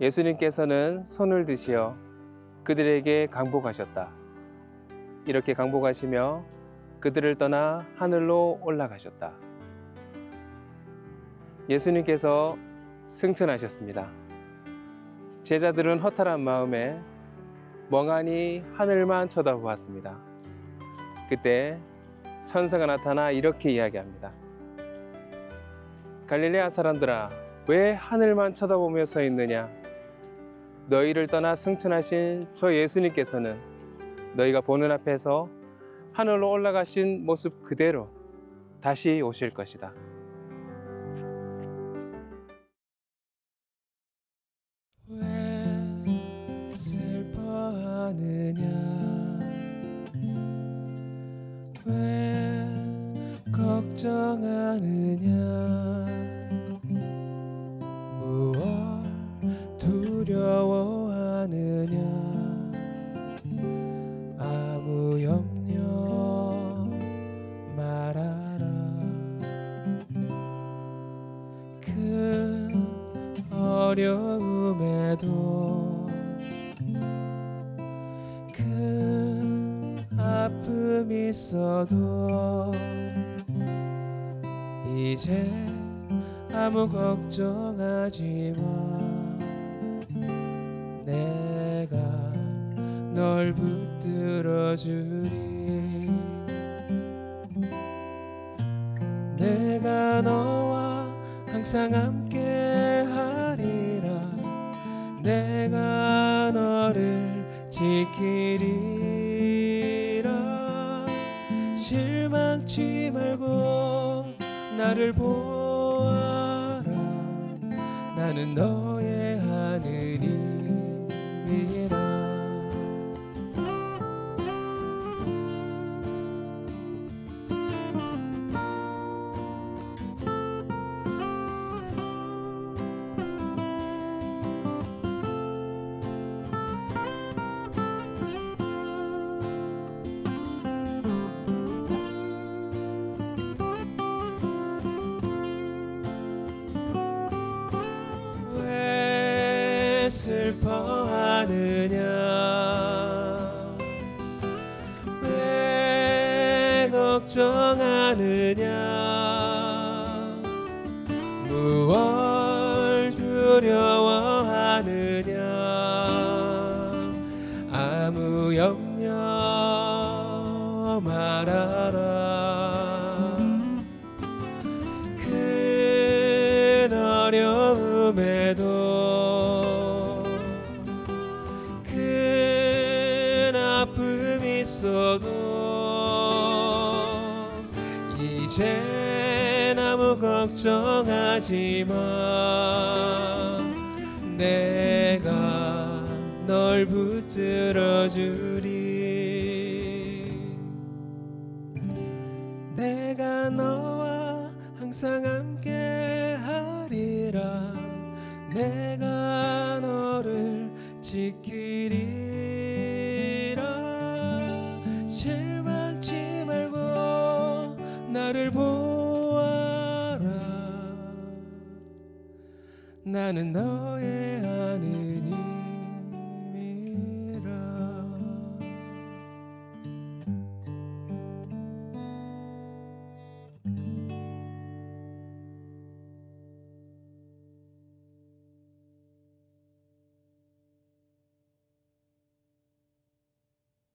예수님께서는 손을 드시어 그들에게 강복하셨다. 이렇게 강복하시며 그들을 떠나 하늘로 올라가셨다. 예수님께서 승천하셨습니다. 제자들은 허탈한 마음에 멍하니 하늘만 쳐다보았습니다. 그때 천사가 나타나 이렇게 이야기합니다. 갈릴레아 사람들아, 왜 하늘만 쳐다보며 서 있느냐? 너희를 떠나 승천하신 저 예수님께서는 너희가 보는 앞에서 하늘로 올라가신 모습 그대로 다시 오실 것이다. 왜 슬퍼하느냐? 왜 걱정하느냐? 큰 어려움에도 큰 아픔 있어도 이제 아무 걱정하지 마. 내가 널 붙들어 주리 항상 함께 하리라. 내가 너를 지키리라. 실망치 말고 나를 보아라. 나는 너의 하늘이 슬퍼하느냐? 왜 걱정하느냐? 무얼 두려워하느냐? 아무 염려 있어도 이젠 아무 걱정하지 마 내가 널 붙들어 주리. 내가 너와 항상 함께 하리라. 내가 너를 지키리 나는 너의 하늘